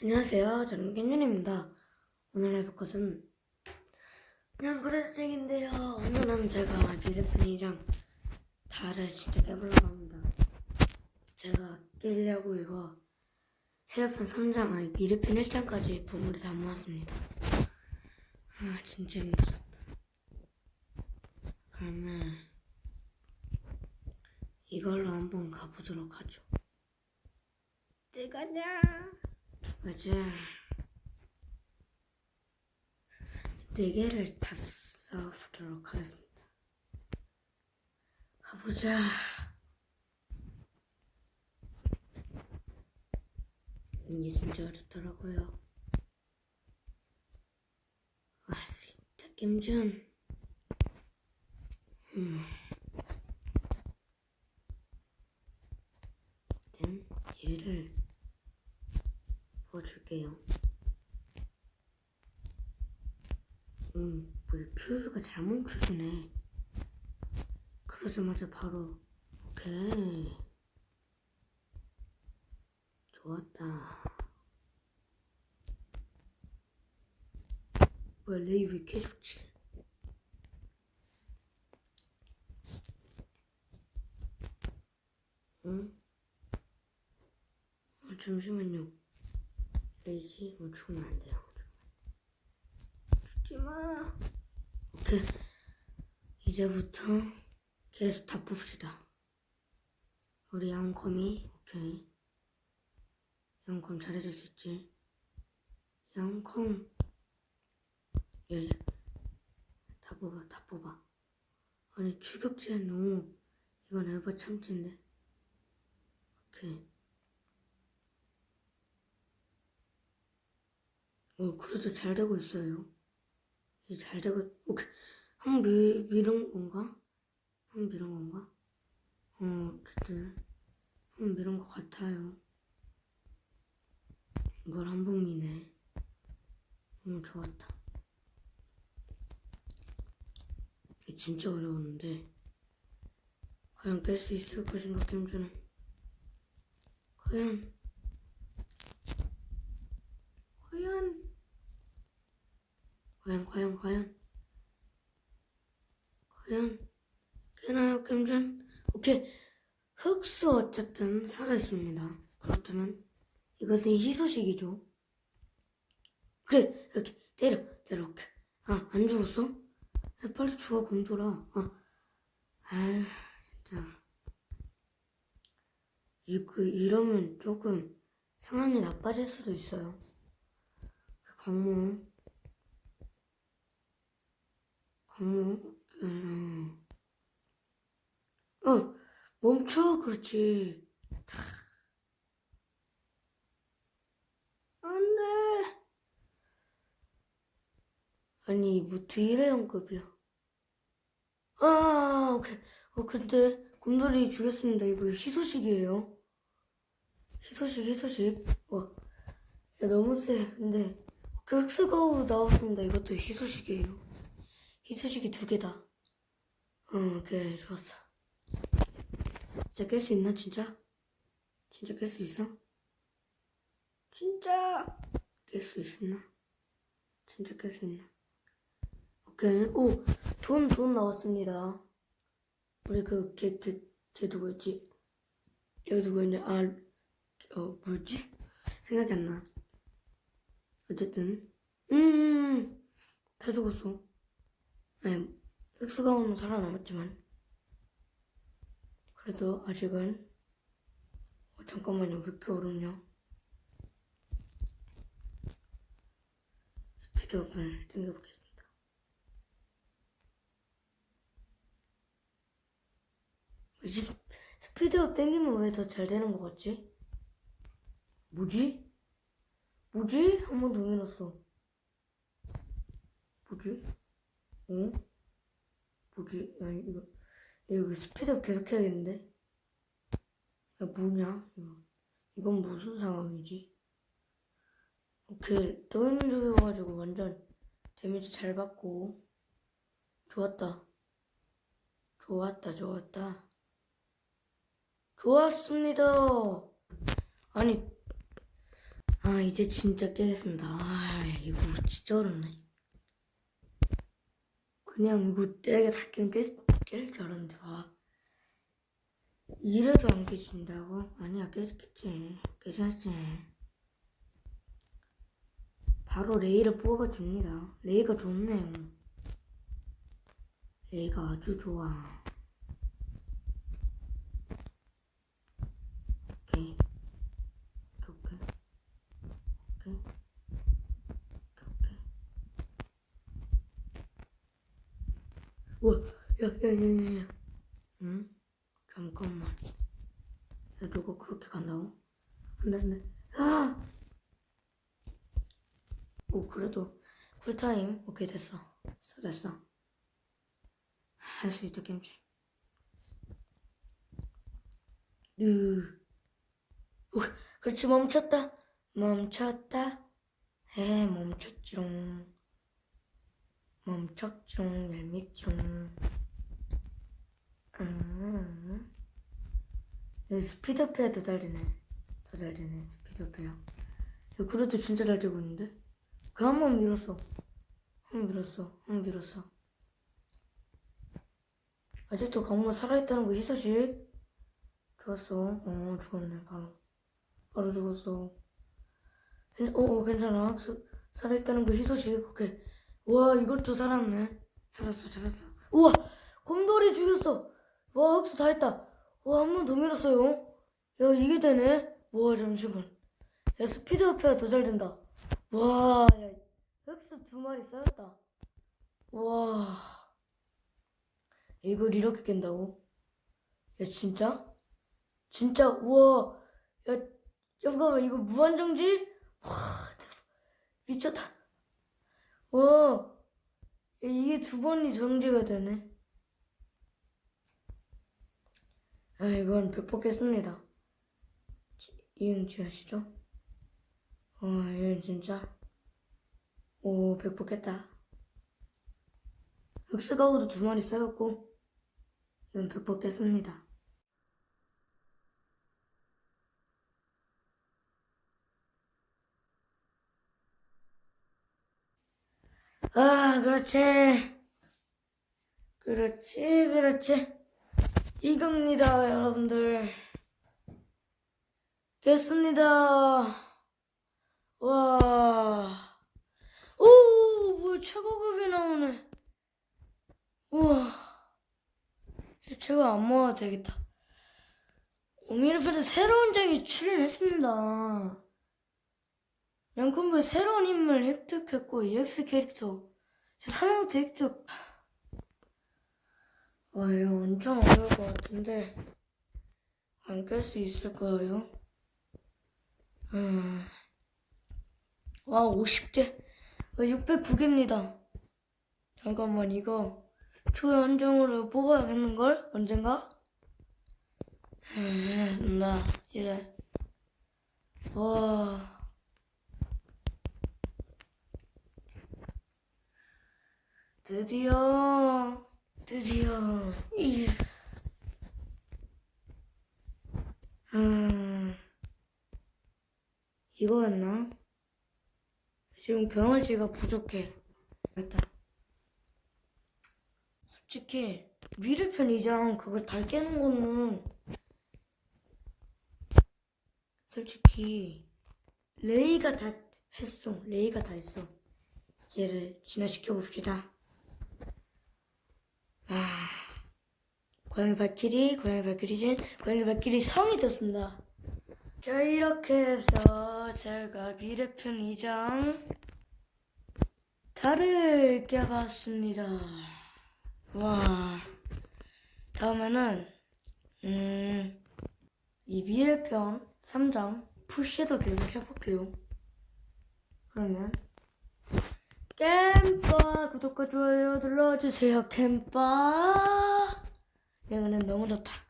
안녕하세요. 저는 ken준입니다. 오늘 해볼 것은 그냥 그래책인데요. 오늘은 제가 미르펜이랑 달을 진짜 깨보려고 합니다. 제가 깨려고 이거 세일편 3장 아니 미르펜 1장까지 보물을 다 모았습니다. 아 진짜 힘들었다. 그러면 이걸로 한번 가보도록 하죠. 뜨거냐? 가자. 네 개를 다 써보도록 하겠습니다. 가보자. 이게 진짜 어렵더라고요. 아, 진짜 김준. 음. 일단 얘를 줄게요. 음, 물 퓨즈가 잘 멈춰주네. 그러자마자 바로, 오케이. 좋았다. 뭐야, 레이 왜 이렇게 좋지? 응? 아, 잠시만요. 레이지? 어, 죽으면 안 돼요. 죽지 마. 오케이. 이제부터 계속 다 뽑읍시다. 우리 양컴이, 오케이. 양컴 잘해줄 수 있지? 양컴. 예, 예. 다 뽑아, 다 뽑아. 아니, 추격제 너무, 이건 에버 참치인데. 오케이. 어, 그래도 잘 되고 있어요. 이제 잘 되고, 오케이. 한번 미, 미룬 건가? 한번 미룬 건가? 어, 어쨌든. 한번 미룬 것 같아요. 이걸 한번 미네. 음, 좋았다. 진짜 어려웠는데. 과연 깰 수 있을 것인가, 김준은. 과연. 과연. 과연, 과연, 과연. 과연. 깨나요, 김준? 오케이. 흑수 어쨌든 살아있습니다. 그렇다면 이것은 희소식이죠. 그래, 이렇게 때려, 때려, 이렇게. 아, 안 죽었어? 야, 빨리 죽어, 곰돌아. 아, 아휴, 진짜. 이, 그, 이러면 조금 상황이 나빠질 수도 있어요. 그 강모. 강모, 음. 어, 멈춰, 그렇지. 안 돼. 아니, 무트 1회원급이야. 아, 오케이. 어, 근데, 곰돌이 죽였습니다. 이거 희소식이에요. 희소식, 희소식. 와. 야, 너무 세. 근데, 그 흑수거우 나왔습니다. 이것도 희소식이에요. 희소식이 두 개다. 어, 오케이. 좋았어. 진짜 깰 수 있나, 진짜? 진짜 깰 수 있어? 진짜 깰 수 있나? 진짜 깰 수 있나? 오케이. 오, 돈, 돈 나왔습니다. 우리 그, 걔, 걔, 걔 누구였지? 여기 누구였냐? 아, 어, 뭐였지? 생각이 안 나. 어쨌든. 음, 다 죽었어. 아니, 흑수가오는 살아남았지만. 그래도 아직은, 어, 잠깐만요. 왜 이렇게 어렵냐? 스피드업을 당겨보겠습니다. 뭐지? 스피드업 당기면 왜 더 잘 되는 것 같지? 뭐지? 뭐지? 한 번더 밀었어. 뭐지? 어? 뭐지? 아니, 이거, 이거 스피드업 계속 해야겠는데? 야, 뭐냐? 이거. 이건 무슨 상황이지? 오케이, 또 있는 쪽이어가지고 완전 데미지 잘 받고. 좋았다. 좋았다, 좋았다. 좋았습니다. 아니, 아, 이제 진짜 깨겠습니다. 아, 이거 진짜 어렵네. 그냥 이거 내가 다 깨면 깨, 깰줄 알았는데, 와. 이래도 안 깨진다고? 아니야, 깨졌겠지. 깨졌지. 바로 레이를 뽑아줍니다. 레이가 좋네요. 레이가 아주 좋아. 오케이. 오케이, 오케이. 오케이. 오케이. 우와, 야, 야, 야, 야, 야. 응? 잠깐만. 야, 누가 그렇게 간다고? 안 돼, 안 돼. 아! 오, 그래도 쿨타임. 오케이, 됐어. 됐어, 됐어. 할 수 있다, 김치. 으. 오, 그렇지, 멈췄다. 멈췄다. 에, 멈췄지롱. 멈췄지롱, 얄밉지롱. 음. 여기 스피드페어 더 달리네. 더 달리네, 스피드페어. 야, 그래도 진짜 잘 되고 있는데? 그 한 번 밀었어. 한 번 밀었어. 한 번 밀었어. 아직도 강모 살아있다는 거 희소식? 좋았어. 어, 죽었네, 바로. 바로 죽었어. 괜- 어, 어, 괜찮아. 수- 살아있다는 거 희소식. 오케이. 와, 이것도 살았네. 살았어, 살았어. 우와! 곰돌이 죽였어! 와, 흑수 다 했다. 와, 한 번 더 밀었어요. 야, 이게 되네? 와, 잠시만. 야, 스피드업해야 더 잘 된다. 와, 야, 흑수 두 마리 쌓였다. 와, 이걸 이렇게 깬다고? 야, 진짜? 진짜, 와, 야, 잠깐만, 이거 무한정지? 와. 미쳤다. 와, 야, 이게 두 번이 정지가 되네. 아, 이건 백복했습니다. 이응 지 하시죠? 어, 이건 진짜. 오, 백복했다. 흑수가우도 두 마리 쌓였고, 이건 백복했습니다. 아, 그렇지. 그렇지, 그렇지. 이겁니다, 여러분들. 깼습니다. 와. 오, 뭐 최고급이 나오네. 우와. 최고 안 먹어도 되겠다. 오미르페드 새로운 장이 출연했습니다. 양콤부의 새로운 인물 획득했고 EX 캐릭터 사명도 획득. 와 이거 엄청 어려울 것 같은데 안 깰 수 있을 거예요. 음. 와 50개 609개입니다. 잠깐만 이거 초연정으로 뽑아야겠는걸? 언젠가? 음, 나 이제 와 드디어 드디어 이 음, 이거였나? 지금 경험치가 부족해. 됐다. 솔직히 미래편 이장 그걸 달 깨는 거는 솔직히 레이가 다 했어. 레이가 다 했어. 얘를 진화시켜 봅시다. 아, 고양이 발키리, 고양이 발키리진, 고양이 발키리 성이 됐습니다. 자, 이렇게 해서 제가 미래편 2장 달을 깨봤습니다. 와, 다음에는, 음, 이 미래편 3장 푸시도 계속 해볼게요. 그러면, 캠빠 구독과 좋아요 눌러주세요 캠빠 내가는 너무 좋다